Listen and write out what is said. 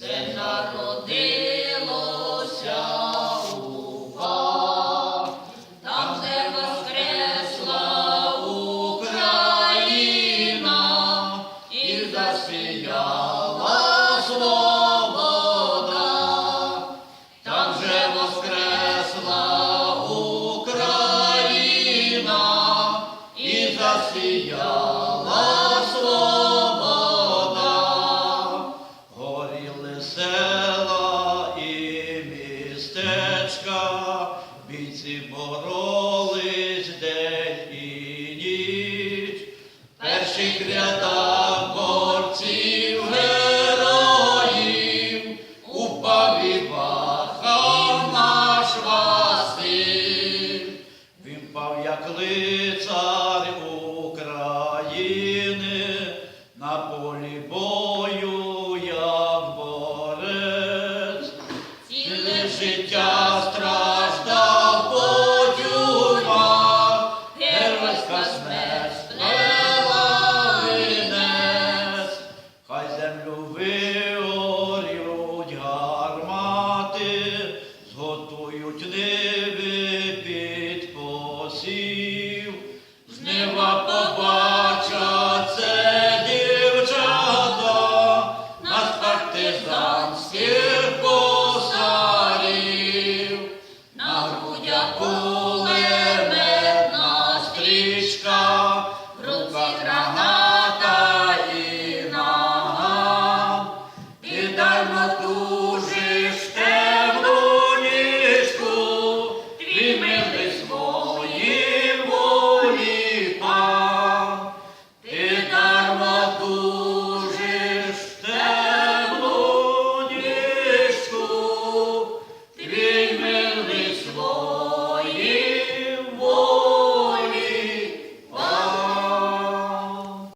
де народилося там, де воскресла і засіяла там же воскресла і засіяла перших рядах борців героїв упав Іваха наш Василь. Він пав як лицар України на полі and away.